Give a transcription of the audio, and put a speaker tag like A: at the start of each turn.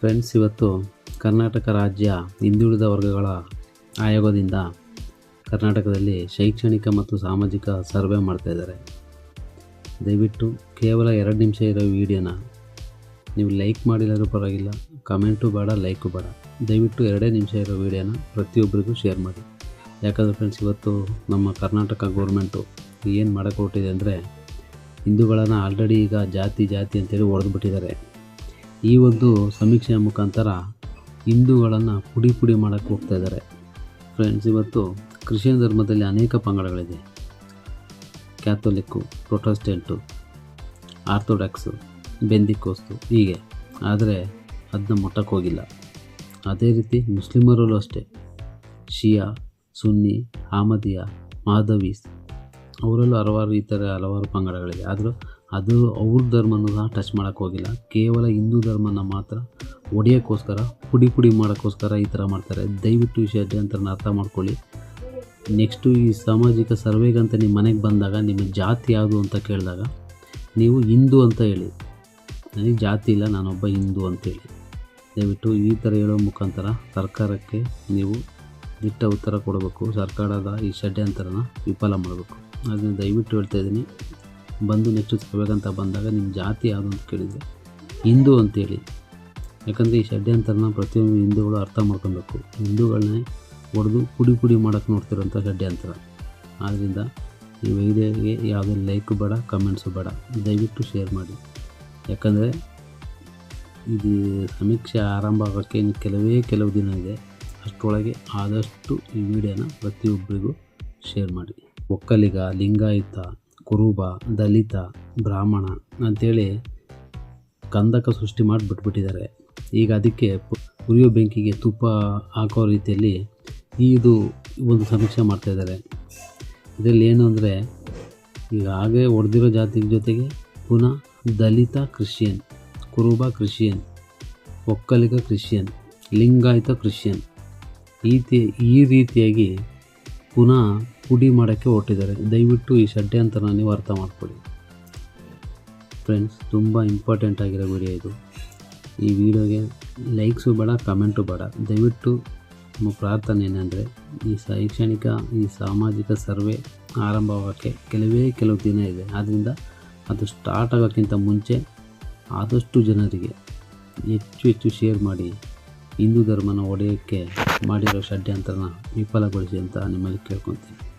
A: Friends, ಇವತ್ತು ಕರ್ನಾಟಕ ರಾಜ್ಯ ಹಿಂದುಳಿದ ವರ್ಗಗಳ ಆಯೋಗದಿಂದ ಕರ್ನಾಟಕದಲ್ಲಿ ಶೈಕ್ಷಣಿಕ ಮತ್ತು ಸಾಮಾಜಿಕ ಸರ್ವೆ ಮಾಡ್ತಾಯಿದ್ದಾರೆ ದಯವಿಟ್ಟು ಕೇವಲ ಎರಡು ನಿಮಿಷ ಇರೋ ವಿಡಿಯೋನ ನೀವು ಲೈಕ್ ಮಾಡಿಲ್ಲರೂ ಪರವಾಗಿಲ್ಲ, ಕಮೆಂಟು ಬೇಡ, ಲೈಕು ಬೇಡ. ದಯವಿಟ್ಟು ಎರಡೇ ನಿಮಿಷ ಇರೋ ವಿಡಿಯೋನ ಪ್ರತಿಯೊಬ್ಬರಿಗೂ ಶೇರ್ ಮಾಡಿ. ಯಾಕಂದರೆ ಫ್ರೆಂಡ್ಸ್, ಇವತ್ತು ನಮ್ಮ ಕರ್ನಾಟಕ ಗೌರ್ಮೆಂಟು ಏನು ಮಾಡೋಕ್ಕೆ ಹೊರಟಿದೆ ಅಂದರೆ ಹಿಂದೂಗಳನ್ನು ಆಲ್ರೆಡಿ ಈಗ ಜಾತಿ ಜಾತಿ ಅಂತೇಳಿ ಹೊಡೆದು ಬಿಟ್ಟಿದ್ದಾರೆ ಈ ಒಂದು ಸಮೀಕ್ಷೆಯ ಮುಖಾಂತರ ಹಿಂದೂಗಳನ್ನು ಪುಡಿ ಪುಡಿ ಮಾಡೋಕ್ಕೆ ಹೋಗ್ತಾ ಇದ್ದಾರೆ. ಫ್ರೆಂಡ್ಸ್ ಇವತ್ತು ಕ್ರಿಶ್ಚಿಯನ್ ಧರ್ಮದಲ್ಲಿ ಅನೇಕ ಪಂಗಡಗಳಿದೆ. ಕ್ಯಾಥೋಲಿಕ್ಕು ಪ್ರೊಟೆಸ್ಟೆಂಟು ಆರ್ಥೋಡಾಕ್ಸು ಬೆಂದಿಕೋಸ್ತು ಹೀಗೆ. ಆದರೆ ಅದನ್ನ ಮುಟ್ಟಕ್ಕೆ ಹೋಗಿಲ್ಲ. ಅದೇ ರೀತಿ ಮುಸ್ಲಿಮರಲ್ಲೂ ಅಷ್ಟೇ. ಶಿಯಾ, ಸುನ್ನಿ ಆಮದಿಯ ಮಾಧವೀಸ್ ಅವರಲ್ಲೂ ಹಲವಾರು ಈ ಥರ ಹಲವಾರು ಪಂಗಡಗಳಿದೆ. ಆದರೂ ಅದು ಅವ್ರ ಧರ್ಮನ ಟಚ್ ಮಾಡೋಕ್ಕೆ ಹೋಗಿಲ್ಲ. ಕೇವಲ ಹಿಂದೂ ಧರ್ಮನ ಮಾತ್ರ ಒಡೆಯೋಕ್ಕೋಸ್ಕರ, ಪುಡಿ ಪುಡಿ ಮಾಡೋಕ್ಕೋಸ್ಕರ ಈ ಥರ ಮಾಡ್ತಾರೆ. ದಯವಿಟ್ಟು ಈ ಷಡ್ಯಂತ್ರನ ಅರ್ಥ ಮಾಡ್ಕೊಳ್ಳಿ. ನೆಕ್ಸ್ಟು ಈ ಸಾಮಾಜಿಕ ಸರ್ವೆಗಂತ ನಿಮ್ಮ ಮನೆಗೆ ಬಂದಾಗ ನಿಮ್ಮ ಜಾತಿ ಯಾವುದು ಅಂತ ಕೇಳಿದಾಗ, ನೀವು ಹಿಂದೂ ಅಂತ ಹೇಳಿ. ನನಗೆ ಜಾತಿ ಇಲ್ಲ, ನಾನೊಬ್ಬ ಹಿಂದೂ ಅಂತೇಳಿ ದಯವಿಟ್ಟು ಈ ಥರ ಹೇಳೋ ಮುಖಾಂತರ ಸರ್ಕಾರಕ್ಕೆ ನೀವು ದಿಟ್ಟ ಉತ್ತರ ಕೊಡಬೇಕು. ಸರ್ಕಾರದ ಈ ಷಡ್ಯಂತ್ರನ ವಿಫಲ ಮಾಡಬೇಕು. ಅದನ್ನು ದಯವಿಟ್ಟು ಹೇಳ್ತಾ ಇದ್ದೀನಿ. ಬಂದು ನೆಕ್ಸ್ಟ್ ಸಿಗಬೇಕಂತ ಬಂದಾಗ ನಿಮ್ಮ ಜಾತಿ ಯಾವುದು ಅಂತ ಕೇಳಿದರೆ ಹಿಂದೂ ಅಂತೇಳಿ ಯಾಕಂದರೆ ಈ ಷಡ್ಯಂತರನ ಪ್ರತಿಯೊಂದು ಹಿಂದೂಗಳು ಅರ್ಥ ಮಾಡ್ಕೊಬೇಕು. ಹಿಂದೂಗಳನ್ನೇ ಹೊಡೆದು ಪುಡಿ ಪುಡಿ ಮಾಡೋಕ್ಕೆ ನೋಡ್ತಿರೋಂಥ ಷಡ್ಯಂತರ. ಆದ್ದರಿಂದ ಈ ವಿಡಿಯೋಗೆ ಯಾವುದೇ ಲೈಕ್ ಬೇಡ ಕಮೆಂಟ್ಸು ಬೇಡ. ದಯವಿಟ್ಟು ಶೇರ್ ಮಾಡಿ. ಯಾಕಂದರೆ ಇದು ಸಮೀಕ್ಷೆ ಆರಂಭ ಆಗೋಕ್ಕೆ ಇನ್ನು ಕೆಲವೇ ಕೆಲವು ದಿನ ಇದೆ. ಅಷ್ಟರೊಳಗೆ ಆದಷ್ಟು ಈ ವಿಡಿಯೋನ ಪ್ರತಿಯೊಬ್ಬರಿಗೂ ಶೇರ್ ಮಾಡಿ. ಒಕ್ಕಲಿಗ, ಲಿಂಗಾಯತ ಕುರುಬ, ದಲಿತ, ಬ್ರಾಹ್ಮಣ ಅಂಥೇಳಿ ಕಂದಕ ಸೃಷ್ಟಿ ಮಾಡಿಬಿಟ್ಬಿಟ್ಟಿದ್ದಾರೆ ಈಗ ಅದಕ್ಕೆ ಉರಿಯೋ ಬೆಂಕಿಗೆ ತುಪ್ಪ ಹಾಕೋ ರೀತಿಯಲ್ಲಿ ಇದು ಒಂದು ಸಮೀಕ್ಷೆ ಮಾಡ್ತಾಯಿದ್ದಾರೆ ಇದರಲ್ಲಿ ಏನು ಅಂದರೆ, ಈಗ ಹಾಗೆ ಹೊಡೆದಿರೋ ಜಾತಿ ಜೊತೆಗೆ ಪುನಃ Dalit Christian, Kuruba Christian, Vokkaliga Christian, Lingayat Christian ಈ ಈ ರೀತಿಯಾಗಿ ಪುನಃ ಪುಡಿ ಮಾಡೋಕ್ಕೆ ಹೊರಟಿದ್ದಾರೆ. ದಯವಿಟ್ಟು ಈ ಷಡ್ಯಂತರನ ನೀವು ಅರ್ಥ ಮಾಡ್ಕೊಳ್ಳಿ. ಫ್ರೆಂಡ್ಸ್, ತುಂಬ ಇಂಪಾರ್ಟೆಂಟ್ ಆಗಿರೋ ವಿಡಿಯೋ ಇದು. ಈ ವಿಡಿಯೋಗೆ ಲೈಕ್ಸು ಬೇಡ, ಕಮೆಂಟು ಬೇಡ. ದಯವಿಟ್ಟು ನಮ್ಮ ಪ್ರಾರ್ಥನೆ ಏನಂದರೆ, ಈ ಶೈಕ್ಷಣಿಕ, ಈ ಸಾಮಾಜಿಕ ಸರ್ವೆ ಆರಂಭವಾಗೋಕ್ಕೆ ಕೆಲವೇ ಕೆಲವು ದಿನ ಇದೆ. ಆದ್ದರಿಂದ ಅದು ಸ್ಟಾರ್ಟ್ ಆಗೋಕ್ಕಿಂತ ಮುಂಚೆ ಆದಷ್ಟು ಜನರಿಗೆ ಹೆಚ್ಚು ಹೆಚ್ಚು ಶೇರ್ ಮಾಡಿ. ಹಿಂದೂ ಧರ್ಮನ ಒಡೆಯೋಕ್ಕೆ ಮಾಡಿರೋ ಷಡ್ಯಂತ್ರನ ವಿಫಲಗೊಳಿಸಿ ಅಂತ ನಿಮ್ಮಲ್ಲಿ ಕೇಳ್ಕೊತೀನಿ.